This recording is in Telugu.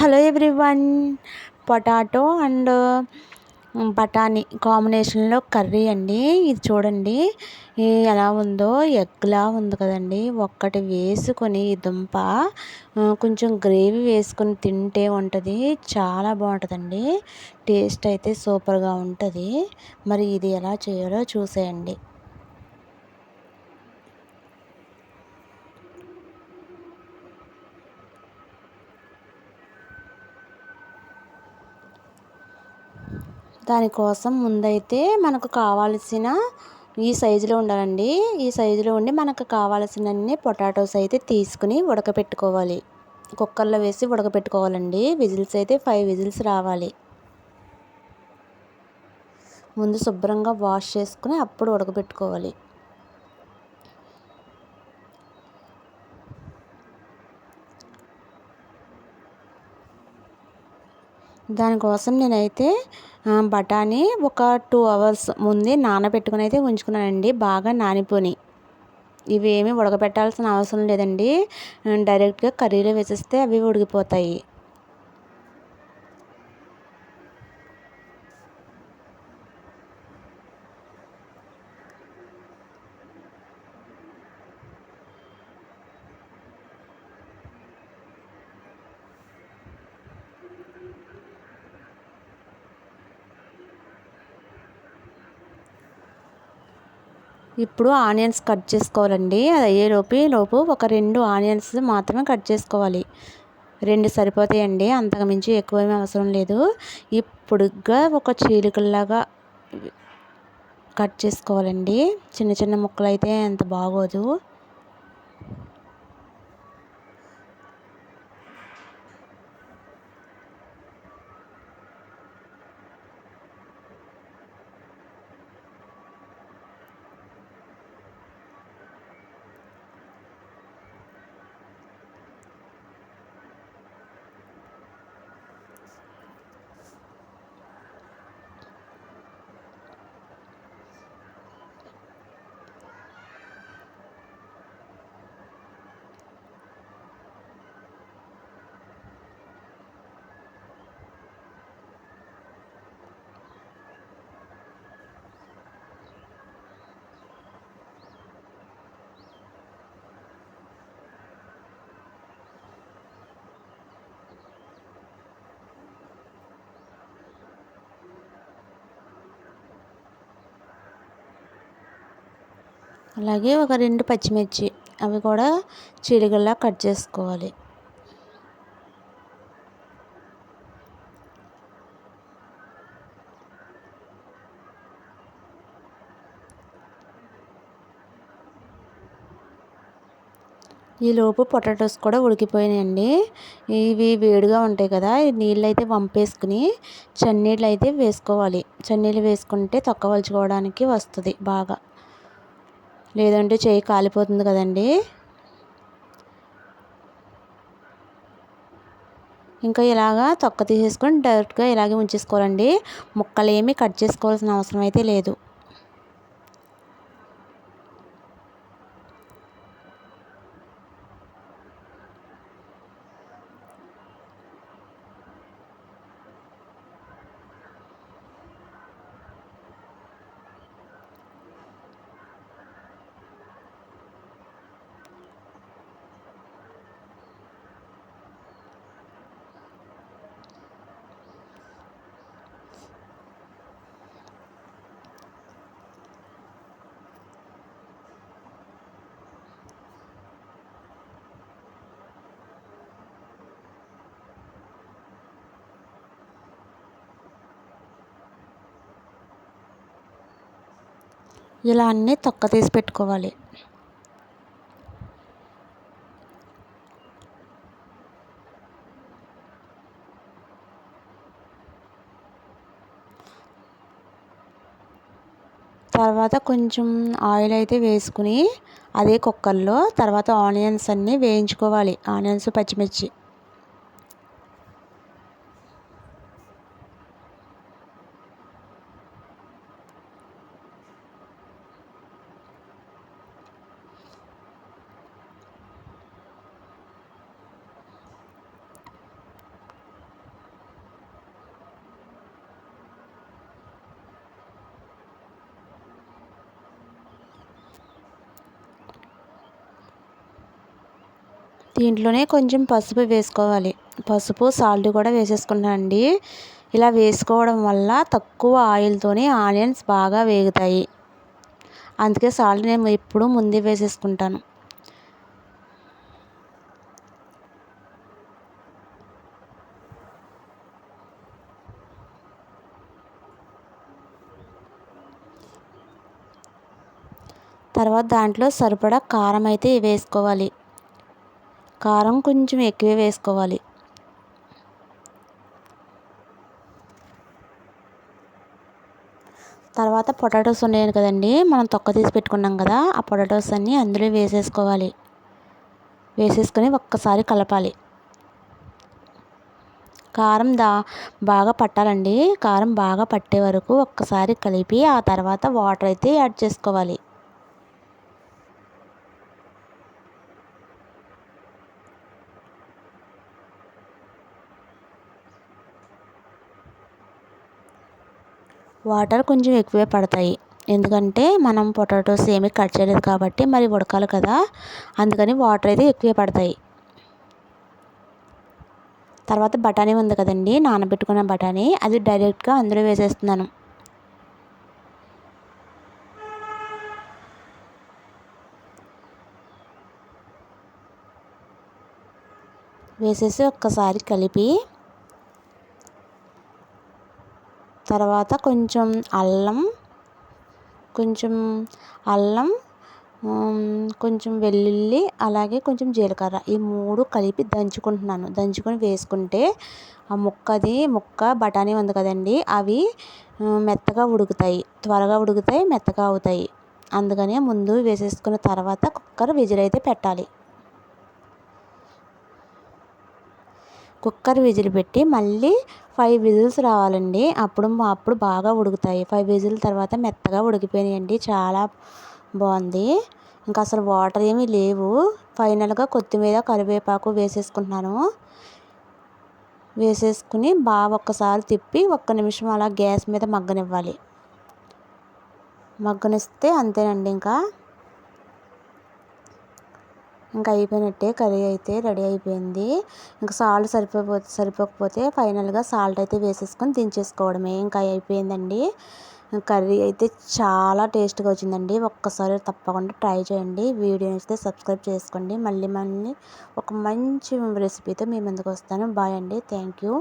Hello everyone. పొటాటో అండ్ బఠానీ కాంబినేషన్లో కర్రీ అండి. ఇది చూడండి. ఎలా ఉందో ఎగ్లా ఉంది కదండి. ఒక్కటి వేసుకొని దుంప కొంచెం గ్రేవీ వేసుకొని తింటే ఉంటుంది. చాలా బాగుంటుందండి. టేస్ట్ అయితే సూపర్గా ఉంటుంది. మరి ఇది ఎలా చేయాలో చూసేయండి. దానికోసం ముందైతే మనకు కావాల్సిన ఈ సైజులో ఉండాలండి. ఈ సైజులో ఉండి మనకు కావాల్సినన్ని పొటాటోస్ అయితే తీసుకుని ఉడకపెట్టుకోవాలి. కుక్కర్లో వేసి ఉడకపెట్టుకోవాలండి. విజిల్స్ అయితే ఫైవ్ విజిల్స్ రావాలి. ముందు శుభ్రంగా వాష్ చేసుకుని అప్పుడు ఉడకబెట్టుకోవాలి దానికోసం నేనైతే బఠానీ ఒక టూ అవర్స్ ముందే నానబెట్టుకుని అయితే ఉంచుకున్నానండి. బాగా నానిపోని. ఇవేమి ఉడకబెట్టాల్సిన అవసరం లేదండి. డైరెక్ట్గా కర్రీలో వేసేస్తే అవి ఉడికిపోతాయి. ఇప్పుడు ఆనియన్స్ కట్ చేసుకోవాలండి. అది అయ్యేలోపు లోపు ఒక రెండు ఆనియన్స్ మాత్రమే కట్ చేసుకోవాలి. రెండు సరిపోతాయండి. అంతకు మించి ఎక్కువేమీ అవసరం లేదు. ఇప్పుడుగా ఒక చీలికల్లాగా కట్ చేసుకోవాలండి. చిన్న చిన్న ముక్కలు అయితే అంత బాగోదు. అలాగే ఒక రెండు పచ్చిమిర్చి అవి కూడా చీలికల్లా కట్ చేసుకోవాలి. ఈలోపు పొటాటోస్ కూడా ఉడికిపోయినాయండి. ఇవి వేడిగా ఉంటాయి కదా నీళ్ళు అయితే వంపేసుకుని చన్నీళ్ళు అయితే వేసుకోవాలి. చన్నీళ్ళు వేసుకుంటే తొక్కవలుచుకోవడానికి వస్తుంది బాగా. లేదంటే చేయి కాలిపోతుంది కదండి. ఇంకా ఇలాగా తొక్క తీసేసుకొని డైరెక్ట్గా ఇలాగే ఉంచేసుకోవాలండి. ముక్కలు ఏమీ కట్ చేసుకోవాల్సిన అవసరం అయితే లేదు. ఇలా అన్నీ తొక్క తీసి పెట్టుకోవాలి. తర్వాత కొంచెం ఆయిల్ అయితే వేసుకుని అదే కుక్కర్లో తర్వాత ఆనియన్స్ అన్నీ వేయించుకోవాలి. ఆనియన్స్ పచ్చిమిర్చి. దీంట్లోనే కొంచెం పసుపు వేసుకోవాలి. పసుపు సాల్ట్ కూడా వేసేసుకున్నాను అండి. ఇలా వేసుకోవడం వల్ల తక్కువ ఆయిల్తోనే ఆనియన్స్ బాగా వేగుతాయి. అందుకే సాల్ట్ నేను ఎప్పుడు ముందే వేసేసుకుంటాను. తర్వాత దాంట్లో సరిపడా కారం అయితే వేసుకోవాలి. కారం కొంచెం ఎక్కువే వేసుకోవాలి. తర్వాత పొటాటోస్ ఉండేవి కదండి మనం తొక్క తీసి పెట్టుకున్నాం కదా ఆ పొటాటోస్ అన్నీ అందులో వేసేసుకోవాలి. వేసేసుకొని ఒక్కసారి కలపాలి. కారం దా బాగా పట్టాలండి. కారం బాగా పట్టే వరకు ఒక్కసారి కలిపి ఆ తర్వాత వాటర్ అయితే యాడ్ చేసుకోవాలి. వాటర్ కొంచెం ఎక్కువే పడతాయి. ఎందుకంటే మనం పొటాటోస్ ఏమీ కట్ చేయలేదు కాబట్టి మరి ఉడకాలి కదా. అందుకని వాటర్ అయితే ఎక్కువే పడతాయి. తర్వాత బఠానీ ఉంది కదండి. నానబెట్టుకున్న బఠానీ. అది డైరెక్ట్గా అందులో వేసేస్తున్నాను. వేసేసి ఒక్కసారి కలిపి తర్వాత కొంచెం అల్లం కొంచెం అల్లం కొంచెం వెల్లుల్లి అలాగే కొంచెం జీలకర్ర. ఈ మూడు కలిపి దంచుకుంటున్నాను. దంచుకొని వేసుకుంటే ఆ ముక్కది ముక్క బఠానీ ఉంది కదండి అవి మెత్తగా ఉడుకుతాయి. త్వరగా ఉడుకుతాయి మెత్తగా అవుతాయి. అందుకనే ముందు వేసేసుకున్న తర్వాత కుక్కర్ విజిల్ అయితే పెట్టాలి. కుక్కర్ విజిల్ పెట్టి మళ్ళీ ఫైవ్ విజిల్స్ రావాలండి. అప్పుడు అప్పుడు బాగా ఉడుకుతాయి. ఫైవ్ విజిల్ తర్వాత మెత్తగా ఉడికిపోయినాయండి. చాలా బాగుంది. ఇంకా అసలు వాటర్ ఏమీ లేవు. ఫైనల్గా కొత్తిమీర కరివేపాకు వేసేసుకుంటున్నాను. వేసేసుకుని బాగా ఒక్కసారి తిప్పి ఒక్క నిమిషం అలా గ్యాస్ మీద మగ్గనివ్వాలి. మగ్గనిస్తే అంతేనండి ఇంకా. ఇంకా అయిపోయినట్టే కర్రీ అయితే రెడీ అయిపోయింది. ఇంకా సాల్ట్ సరిపోతే సరిపోకపోతే ఫైనల్గా సాల్ట్ అయితే వేసేసుకొని దించేసుకోవడమే. ఇంకా అయిపోయిందండి. కర్రీ అయితే చాలా టేస్ట్గా వచ్చిందండి. ఒక్కసారి తప్పకుండా ట్రై చేయండి. వీడియో నచ్చితే సబ్స్క్రైబ్ చేసుకోండి. మళ్ళీ మళ్ళీ ఒక మంచి రెసిపీతో మీ ముందుకు వస్తాను. బాయ్ అండి. Thank you.